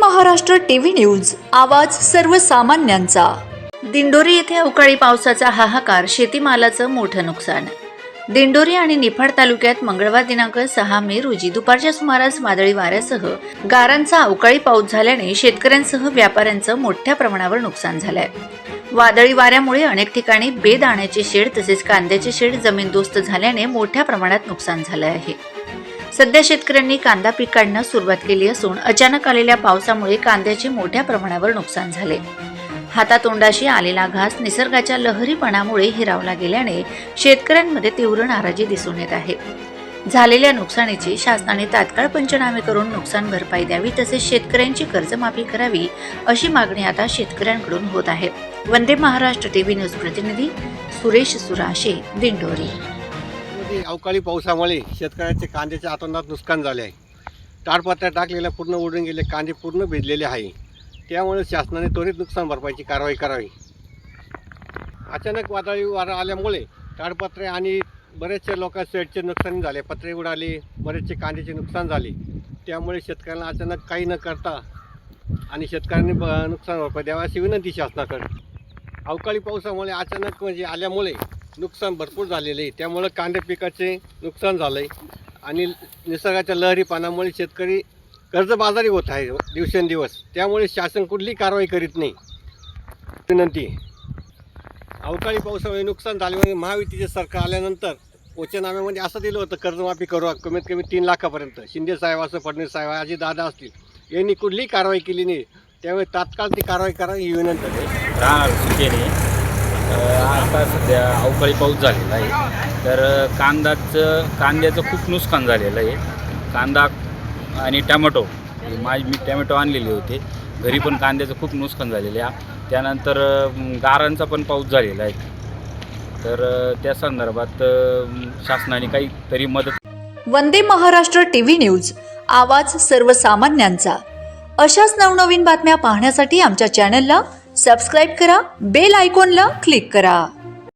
Maharashtra TV news आवाज सर्वसामान्यांचा. दिंडोरी येथे अवकाळी पावसाचा हाहाकार शेतीमालाचं मोठं नुकसान. दिंडोरी आणि निफाड तालुक्यात मंगळवार दिनांक सहा मे रोजी दुपारच्या सुमारास वादळी वाऱ्यासह गारांचा अवकाळी पाऊस झाल्याने शेतकऱ्यांसह व्यापाऱ्यांचं मोठ्या प्रमाणावर नुकसान झालंय. वादळी वाऱ्यामुळे अनेक ठिकाणी बेदाण्याचे शेड तसेच कांद्याचे शेड जमीनदोस्त झाल्याने मोठ्या प्रमाणात नुकसान झालं आहे. सध्या शेतकऱ्यांनी कांदा पीक काढण्यास सुरुवात केली असून अचानक आलेल्या पावसामुळे कांद्याचे मोठ्या प्रमाणावर नुकसान झाले. हातातोंडाशी आलेला घास निसर्गाच्या लहरीपणामुळे हिरावला गेल्याने शेतकऱ्यांमध्ये तीव्र नाराजी दिसून येत आहे. झालेल्या नुकसानीची शासनाने तात्काळ पंचनामे करून नुकसान भरपाई द्यावी तसेच शेतकऱ्यांची कर्जमाफी करावी अशी मागणी आता शेतकऱ्यांकडून होत आहे. वंदे महाराष्ट्र टीव्ही न्यूज प्रतिनिधी सुरेश सुराशे दिंडोरी. अवकाळी पावसामुळे शेतकऱ्याचे कांद्याचे आतंदात नुकसान झाले आहे. ताडपत्र्या टाकलेल्या पूर्ण उडून गेले कांदे पूर्ण भिजलेले आहे. त्यामुळे शासनाने त्वरित नुकसान भरपाईची कारवाई करावी. अचानक वादळी वारा आल्यामुळे ताडपत्रे आणि बरेचसे लोकांचे शेडचे नुकसान झाले पत्रे उडाले बरेचसे कांद्याचे नुकसान झाले. त्यामुळे शेतकऱ्यांना अचानक काही न करता आणि शेतकऱ्यांनी ब नुकसान भरपाई द्यावा अशी विनंती शासनाकडे. अवकाळी पावसामुळे अचानक म्हणजे आल्यामुळे नुकसान भरपूर झालेलं आहे. त्यामुळं कांदे पिकाचे नुकसान झालं आहे आणि निसर्गाच्या लहरी पानामुळे शेतकरी कर्जबाजारी होत आहे दिवसेंदिवस. त्यामुळे शासन कुठलीही कारवाई करीत नाही. विनंती. अवकाळी पावसामुळे नुकसान झाल्यामुळे महायुतीचे सरकार आल्यानंतर वचनाम्यामध्ये असं दिलं होतं कर्जमाफी करू कमीत कमी तीन लाखापर्यंत. शिंदे साहेब असं फडणवीस साहेब अजित दादा असतील. यांनी कुठलीही कारवाई केली नाही. त्यामुळे तात्काळ ती कारवाई करावी ही विनंती आहे. आता सध्या अवकाळी पाऊस झालेला आहे. तर कांदाचं कांद्याचं खूप नुकसान झालेलं आहे. कांदा आणि टमॅटो माझी मी टॅमॅटो आणलेले होते. घरी पण कांद्याचं खूप नुकसान झालेलं आहे. त्यानंतर गारांचा पण पाऊस झालेला आहे. तर त्या संदर्भात शासनाने काहीतरी मदत वंदे महाराष्ट्र टीव्ही न्यूज आवाज सर्वसामान्यांचा. अशाच नवनवीन बातम्या पाहण्यासाठी आमच्या चॅनलला सबस्क्राईब करा बेल आयकॉनला क्लिक करा.